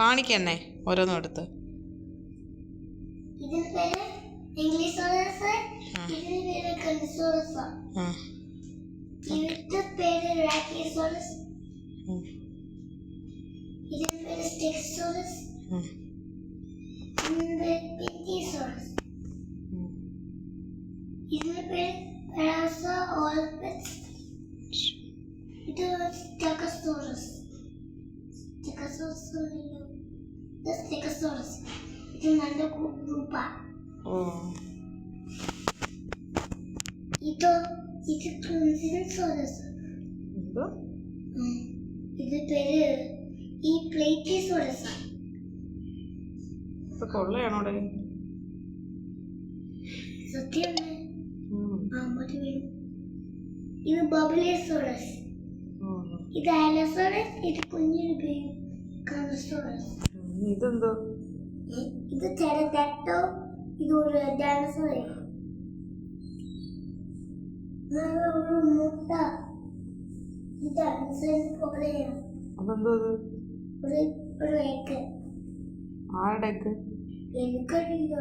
കാണിക്കണ്ണേ ഓരോന്നും എടുത്ത്. ഇതിന് പേര് പെരാസ ഓൾപെറ്റ്സ് ഇത് സ്റ്റെക്കസോറസ് സ്റ്റെക്കസോറസ് ഇത് നല്ല ഗ്രൂപ്പാ ഇതോ ഇത് എന്തോ ഇത് പേര് ഈ പ്ലേറ്റിസോറസ് ഇത് കൊള്ളയാണോടെ സത്യം ഇത് ബബിലേസോറസ്. ഇത് അലസോറസ് ഇത് കുഞ്ഞൊരു പേര് കൺസോറസ് ഉം, ഇതെന്തോ? ഇത് ചെറുതട്ടോ ഇത് ഒരു ഡാൻസർ ഒരു മുട്ട. ഇത് ഡാൻസർ പോലെയാണ് അതെന്തോ ഒരു ഒരു എനിക്കറിയില്ല.